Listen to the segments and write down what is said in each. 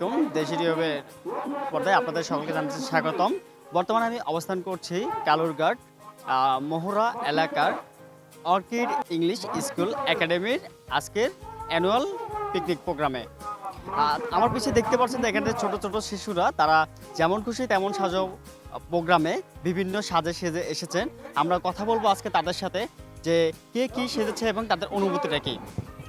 আলাইকুম। দেশিরিয়বের পর্দায় আপনাদের সকলকে জানাচ্ছি স্বাগতম। বর্তমানে আমি অবস্থান করছি কালুরঘাট মোহরা এলাকার অর্কিড ইংলিশ স্কুল একাডেমির আজকের অ্যানুয়াল পিকনিক প্রোগ্রামে। আমার পিছিয়ে দেখতে পাচ্ছেন এখানে ছোট ছোট শিশুরা, তারা যেমন খুশি তেমন সাজো প্রোগ্রামে বিভিন্ন সাজে সেজে এসেছেন। আমরা কথা বলব আজকে তাদের সাথে যে কে কি সেজেছে এবং তাদের অনুভূতিটা কি।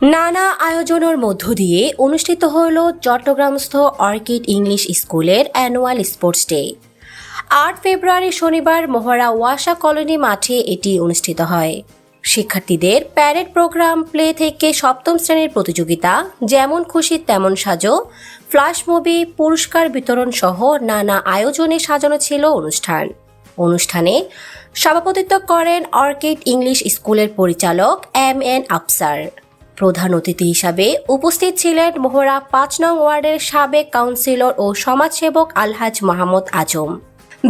নানা আয়োজনের মধ্য দিয়ে অনুষ্ঠিত হল চট্টগ্রামস্থ অর্কিড ইংলিশ স্কুলের অ্যানুয়াল স্পোর্টস ডে। আট ফেব্রুয়ারি শনিবার মহড়া ওয়াসা কলোনি মাঠে এটি অনুষ্ঠিত হয়। শিক্ষার্থীদের প্যারেড প্রোগ্রাম, প্লে থেকে সপ্তম শ্রেণির প্রতিযোগিতা, যেমন খুশি তেমন সাজো, ফ্ল্যাশ মুভি, পুরস্কার বিতরণ সহ নানা আয়োজনে সাজানো ছিল অনুষ্ঠান। অনুষ্ঠানে সভাপতিত্ব করেন অর্কিড ইংলিশ স্কুলের পরিচালক এম এন আফসার। প্রধান অতিথি হিসাবে উপস্থিত ছিলেন মোহরা পাঁচ নং ওয়ার্ডের সাবেক কাউন্সিলর ও সমাজসেবক আলহাজ মাহমুদ আজম।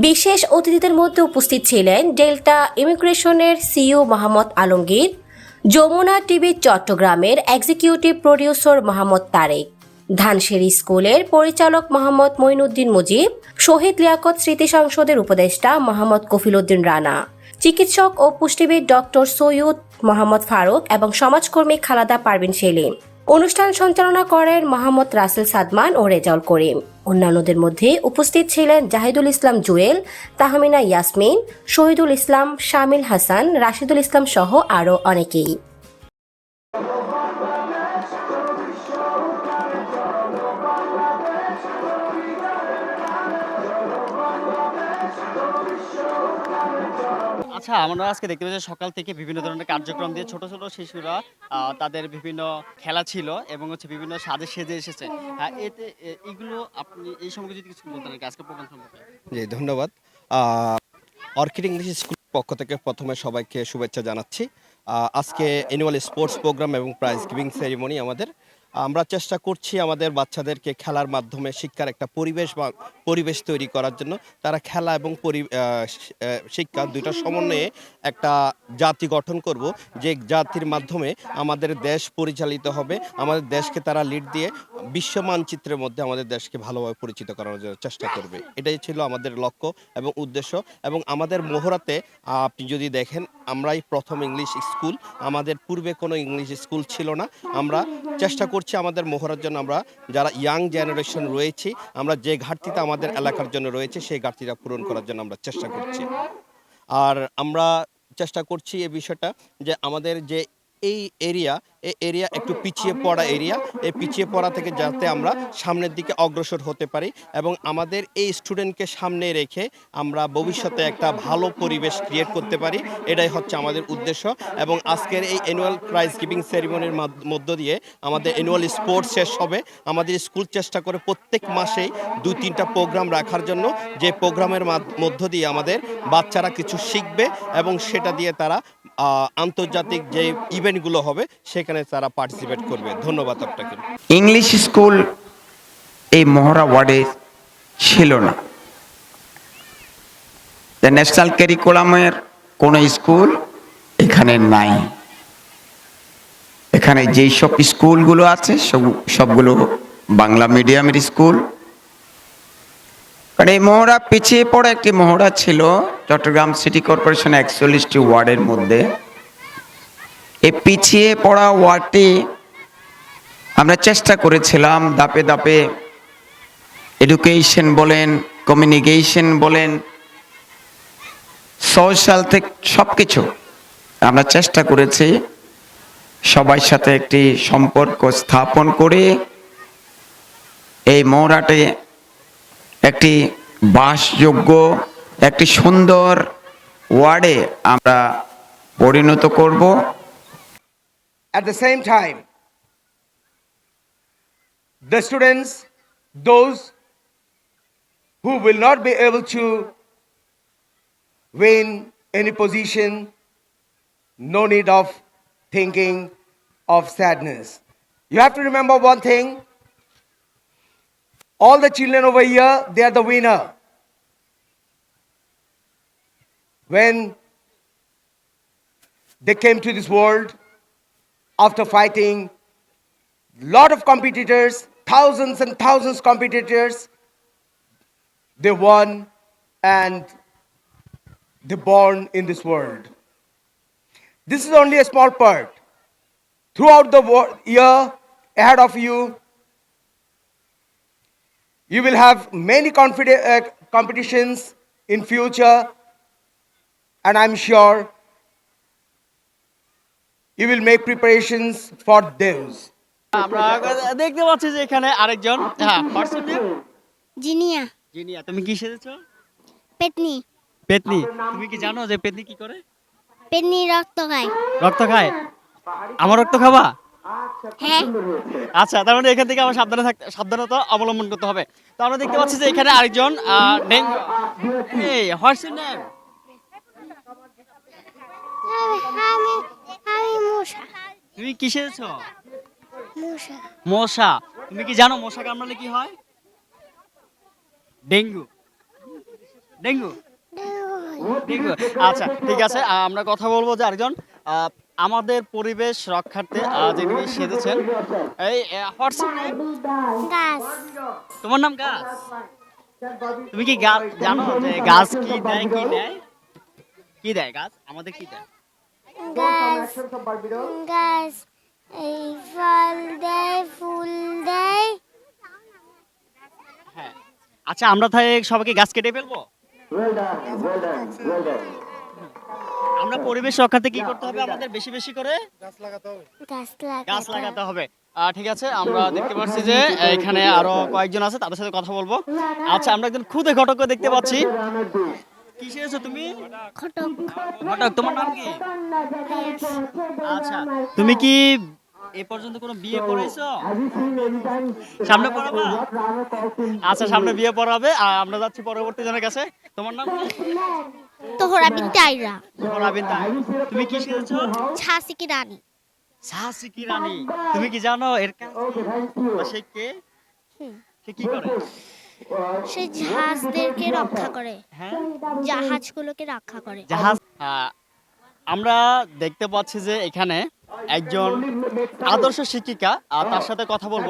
বিশেষ অতিথিদের মধ্যে উপস্থিত ছিলেন ডেল্টা ইমিগ্রেশনের সিইও মোহাম্মদ আলমগীর, যমুনা টিভি চট্টগ্রামের এক্সিকিউটিভ প্রডিউসার মোহাম্মদ তারেক ধানসেরি স্কুলের পরিচালক মোহাম্মদ মঈনুদ্দিন মুজিব, শহীদ লিয়াকত স্মৃতি সংসদের উপদেষ্টা মোহাম্মদ কফিলউদ্দিন রানা। চিকিৎসক ও পুষ্টিবিদ ডক্টর সৈয়দ মোহাম্মদ ফারুক এবং সমাজকর্মী খালাদা পারবিন সেলিম। অনুষ্ঠান সঞ্চালনা করেন মোহাম্মদ রাসেল সাদমান ও রেজাউল করিম। অন্যান্যদের মধ্যে উপস্থিত ছিলেন জাহিদুল ইসলাম জুয়েল, তাহমিনা ইয়াসমিন, শহীদুল ইসলাম শামিল হাসান, রাশিদুল ইসলাম সহ আরও অনেকেই। আচ্ছা আমরা আজকে দেখতে পাচ্ছি সকাল থেকে বিভিন্ন ধরনের কার্যক্রম দিয়ে ছোট ছোট শিশুরা তাদের বিভিন্ন খেলা ছিল এবং হচ্ছে বিভিন্ন সাজে সেজে এসেছে। এতে এগুলো আপনি এই সম্পর্কে যদি কিছু বলতেন আর কি, আজকে প্রোগ্রাম সম্পর্কে। জি, ধন্যবাদ। অর্কিড ইংলিশ স্কুল পক্ষ থেকে প্রথমে সবাইকে শুভেচ্ছা জানাচ্ছি। আজকে অ্যানুয়াল স্পোর্টস প্রোগ্রাম এবং প্রাইজ গিভিং সেরিমনি আমাদের। আমরা চেষ্টা করছি আমাদের বাচ্চাদেরকে খেলার মাধ্যমে শিক্ষার একটা পরিবেশ বা পরিবেশ তৈরি করার জন্য। তারা খেলা এবং শিক্ষা দুইটা সমন্বয়ে একটা জাতি গঠন করব। যে জাতির মাধ্যমে আমাদের দেশ পরিচালিত হবে, আমাদের দেশকে তারা লিড দিয়ে বিশ্ব মানচিত্রের মধ্যে আমাদের দেশকে ভালোভাবে পরিচিত করানোর জন্য চেষ্টা করবে। এটাই ছিল আমাদের লক্ষ্য এবং উদ্দেশ্য এবং আমাদের মোহরাতে, আপনি যদি দেখেন, আমরাই প্রথম ইংলিশ স্কুল। আমাদের পূর্বে কোনো ইংলিশ স্কুল ছিল না। আমরা চেষ্টা করছি আমাদের মোহরার জন্য, আমরা যারা ইয়াং জেনারেশন রয়েছি, আমরা যে ঘাটতিটা আমাদের এলাকার জন্য রয়েছে, সেই ঘাটতিটা পূরণ করার জন্য আমরা চেষ্টা করছি। আর আমরা চেষ্টা করছি এই বিষয়টা যে আমাদের যে এই এরিয়া এই এরিয়া একটু পিছিয়ে পড়া এরিয়া এই পিছিয়ে পড়া থেকে যাতে আমরা সামনের দিকে অগ্রসর হতে পারি এবং আমাদের এই স্টুডেন্টকে সামনে রেখে আমরা ভবিষ্যতে একটা ভালো পরিবেশ ক্রিয়েট করতে পারি, এটাই হচ্ছে আমাদের উদ্দেশ্য। এবং আজকের এই অ্যানুয়াল প্রাইজ গিভিং সেরিমনির মধ্য দিয়ে আমাদের অ্যানুয়াল স্পোর্টস শেষ হবে। আমাদের স্কুল চেষ্টা করে প্রত্যেক মাসেই দুই, তিনটা প্রোগ্রাম রাখার জন্য, যে প্রোগ্রামের মধ্য দিয়ে আমাদের বাচ্চারা কিছু শিখবে এবং সেটা দিয়ে তারা আন্তর্জাতিক যে ইভেন্টগুলো হবে, সেখানে তারা পার্টিসিপেট করবে। ধন্যবাদ আপনাকে। ইংলিশ স্কুল এই মহড়া ওয়ার্ডে ছিল না। ন্যাশনাল ক্যারিকুলামের কোনো স্কুল এখানে নাই। এখানে যেই সব স্কুলগুলো আছে, সব, সবগুলো বাংলা মিডিয়ামের স্কুল কারণ এই মহড়া পিছিয়ে পড়া একটি মহড়া ছিল, চট্টগ্রাম সিটি কর্পোরেশন একচল্লিশটি ওয়ার্ডের মধ্যে। এই পিছিয়ে পড়া ওয়ার্ডটি আমরা চেষ্টা করেছিলাম দাপে দাপে এডুকেশন বলেন, কমিউনিকেশন বলেন, সোশ্যাল থেকে সব কিছু আমরা চেষ্টা করেছি সবার সাথে একটি সম্পর্ক স্থাপন করে এই মৌরাটে একটি বাসযোগ্য, একটি সুন্দর ওয়ার্ডে আমরা পরিণত করব। At the same time, the students, those who will not be able to win any position, no need of thinking of sadness. You have to remember one thing all the children over here, they are the winner. When they came to this world, after fighting lot of competitors thousands and thousands of competitors. They won and they born in this world. This is only a small part. Throughout the year ahead of you, you will have many uh, competitions in future, and I'm sure you will make preparations for those. আমরা দেখতে পাচ্ছি যে এখানে আরেকজন হ্যাঁ WhatsApp Jinia. Jinia তুমি কি সেজেছো? পেতনি। পেতনি তুমি কি জানো যে পেতনি কি করে? পেতনি রক্ত খায়। রক্ত খায়? আমার রক্ত খাবা? হ্যাঁ। আচ্ছা তার মানে এখান থেকে আমার সাবধানে থাকতে সাবধানতা অবলম্বন করতে হবে। তো আমরা দেখতে পাচ্ছি যে এখানে আরেকজন এই নেম আমি আমি মশা তুমি কি সেজেছো? মশা। মশা। তুমি কি জানো মশা কামড়ালে কি হয়? ডেঙ্গু। ডেঙ্গু? ডেঙ্গু আচ্ছা ঠিক আছে আমরা কথা বলব যে আরেকজন। আমাদের পরিবেশ রক্ষার্থে যিনি সেজেছেন এই হোয়াটসঅ্যাপ তোমার নাম গাছ? তুমি কি গাছ জানো যে গাছ কি দেয় কি দেয়? কি দেয় গাছ? আমাদের কি দেয়? গাছ গাছ এই ফল দেয় ফুল দেয়। হ্যাঁ। আচ্ছা আমরা তাই সবাইকে গাছ কেটে ফেলব? আমরা পরিবেশ রক্ষাতে কি করতে হবে আমাদের বেশি বেশি করে? গাছ গাছ লাগাতে লাগাতে হবে। আহ, ঠিক আছে আমরা দেখতে পাচ্ছি যে এখানে আরও কয়েকজন আছে তাদের সাথে কথা বলব। আচ্ছা আমরা একজন খুদে ঘটককে দেখতে পাচ্ছি। কি সেরেছো তুমি? খটক তোমার নাম কি? আচ্ছা তুমি কি এ পর্যন্ত কোনো বিয়ে পড়েছো সামনে পড়াবা? আচ্ছা সামনে বিয়ে পড়াবে আর আমরা যাচ্ছি পরবর্তী জনের কাছে। তোমার নাম কি? তোহরা বিনতে আইরা। তোমার আবিন্দা তুমি কি শিখেছো ছাসি কি রানী। সাহসী কি রানী। তুমি কি জানো এর কাজ কি? বা সে কে? সে কি করে? সে জাহাজদেরকে রক্ষা করে। হ্যাঁ? জাহাজগুলোকে রক্ষা করে। জাহাজ আমরা দেখতে পাচ্ছি যে এখানে একজন আদর্শ শিক্ষিকা তার সাথে কথা বলব।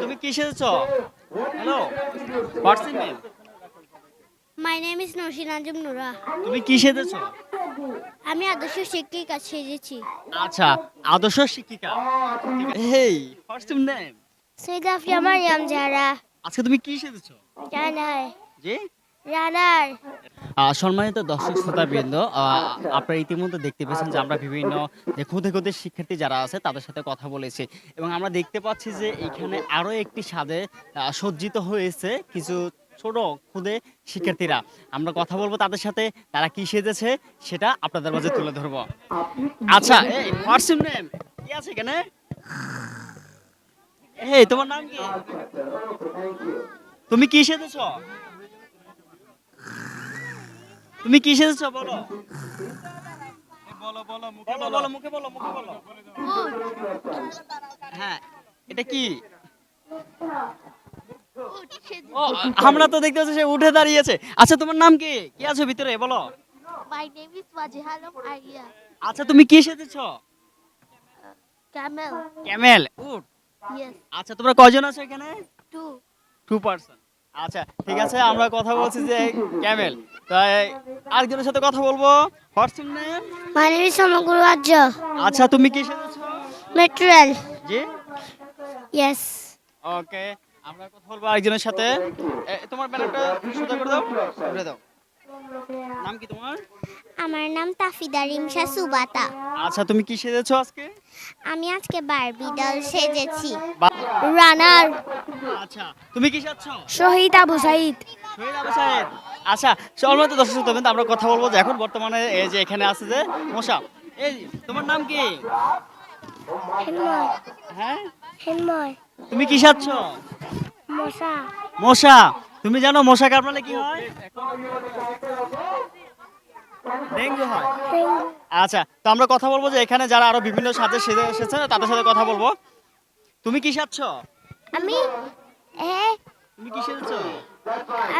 তুমি কি সেজেছো? Hello what's name my name is Nosin Azam Nura তুমি কি সেজেছো? আমি আদর্শ শিক্ষিকা সেজেছি। আচ্ছা আদর্শ শিক্ষিকা। Hey what's name Syed Afia Mariam Zara. আজকে তুমি কি সেজেছো? রানার জি? রানার সম্মানিত দর্শক শ্রোতাবৃন্দ আহ, আপনারা ইতিমধ্যে দেখতে পেয়েছেন যে আমরা বিভিন্ন যে খুদে খুদে শিক্ষার্থী যারা আছে তাদের সাথে কথা বলেছি। এবং আমরা দেখতে পাচ্ছি যে এখানে আরও একটি স্বাদে আহ, সজ্জিত হয়েছে কিছু ছোট খুদে শিক্ষার্থীরা। আমরা কথা বলব তাদের সাথে তারা কি সেজেছে সেটা আপনাদের মাঝে তুলে ধরবো। আচ্ছা এই হোয়াটসঅ্যাপ নেম কি আছে এখানে? এই তোমার নাম কি? তুমি কি সেজেছো? তুমি কি সেজেছো? বলো। বলো বলো মুখে বলো মুখে বলো মুখে বলো। হ্যাঁ এটা কি? ও আমরা তো দেখতে পাচ্ছি সে উঠে দাঁড়িয়েছে। আচ্ছা তোমার নাম কি? কি আছে ভিতরে? বলো। মাই নেম ইজ ওয়াজিহালম আরিয়া আচ্ছা তুমি কি সেজেছো? Camel Camel. উট আচ্ছা তোমরা কয়জন আছো এখানে? টু টু পার্সন আচ্ছা ঠিক আছে আমরা কথা বলছি যে ক্যামেল তাই আরেকজনের সাথে কথা বলব। WhatsApp name my name is সমগ্র রাজ্য আচ্ছা তুমি কি মেট্রোয়েল জি? ইয়েস ওকে আমরা কথা বলব আরেকজনের সাথে। তোমার ব্যানারটা সোজা করে দাও ঘুরে দাও। নাম কি তোমার? আমার নাম তাফিদা রিমশা সুবাতা। আচ্ছা তুমি কি সেজেছো আজকে? আমি আজকে বারবি ডল সেজেছি। রানার। আচ্ছা তুমি কি সাজছো? শহীদ আবু সাইদ। শহীদ আবু সাহেদ আচ্ছা সম্মানিত দর্শক শ্রোতা আমরা কথা বলব যে এখন বর্তমানে এই যে এখানে আছে যে মশা। এই তোমার নাম কি? হেনময়। হ্যাঁ? হেনময়। তুমি কি সাজছো? মশা। মশা। তুমি জানো মশা কামড়ালে কি হয়? ডেঙ্গু হয়। আচ্ছা তো আমরা কথা বলব যে এখানে যারা আরও বিভিন্ন সাথে সেজে এসেছে তাদের সাথে কথা বলব। তুমি কি সাজছো? আমি তুমি কি সেজেছো?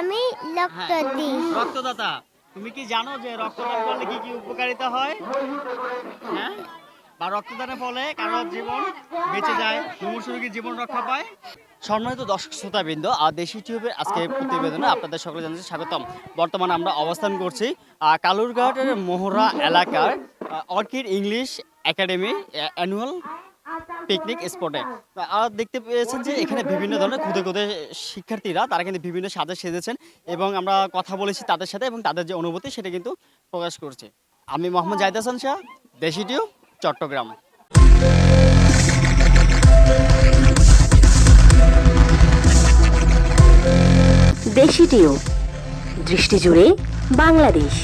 আমি রক্ত দিই রক্তদাতা। তুমি কি জানো যে রক্তদান করলে কি কি উপকারিতা হয়? হ্যাঁ? আর রক্তদানের ফলে কারও জীবন বেঁচে যায় মুমূর্ষু জীবন রক্ষা পায়। সম্মানিত দর্শক শ্রোতাবৃন্দ আর দেশি টিউবের আজকে প্রতিবেদনে আপনাদের সকলে জানাচ্ছি স্বাগতম। বর্তমানে আমরা অবস্থান করছি কালুরঘাটের মোহরা এলাকার orchid English academy annual picnic স্পটে। আর দেখতে পেয়েছেন যে এখানে বিভিন্ন ধরনের খুদে খুদে শিক্ষার্থীরা, তারা কিন্তু বিভিন্ন সাজে সেজেছেন এবং আমরা কথা বলেছি তাদের সাথে এবং তাদের যে অনুভূতি সেটা কিন্তু প্রকাশ করছে। আমি মোহাম্মদ জাহিদ হাসান শাহ, দেশি টিউব। চট্টগ্রাম। দেশিটিও দৃষ্টি জুড়ে বাংলাদেশ।